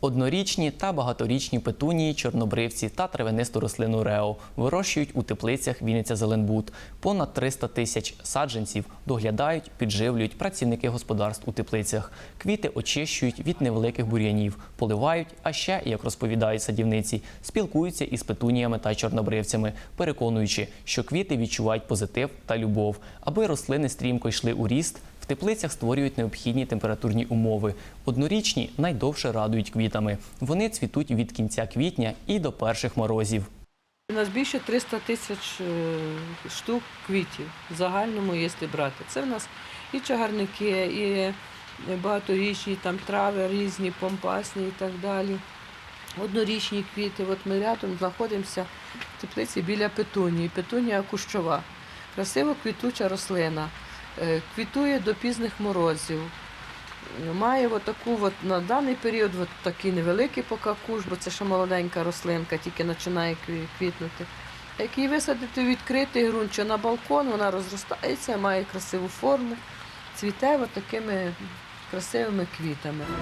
Однорічні та багаторічні петунії, чорнобривці та травянисту рослину рео вирощують у теплицях Вінниця Зеленбуд. Понад 300 тисяч саджанців доглядають, підживлюють працівники господарств у теплицях. Квіти очищують від невеликих бур'янів, поливають, а ще, як розповідають садівниці, спілкуються із петуніями та чорнобривцями, переконуючи, що квіти відчувають позитив та любов. Аби рослини стрімко йшли у ріст, теплицях створюють необхідні температурні умови. Однорічні найдовше радують квітами. Вони цвітуть від кінця квітня і до перших морозів. У нас більше 300 тисяч е, штук квітів в загальному, якщо брати. Це в нас і чагарники, і багаторічні там трави різні, помпасні і так далі. Однорічні квіти. От ми рядом знаходимося в теплиці біля петунії. Петунія кущова. Красиво квітуча рослина. Е, Квітує до пізних морозів. Має от таку от, на даний період от такий невеликий поки куш, бо це ще молоденька рослинка, тільки починає квітнути. Як її висадити в відкритий ґрунт чи на балкон, вона розростається, має красиву форму, цвіте от такими красивими квітами.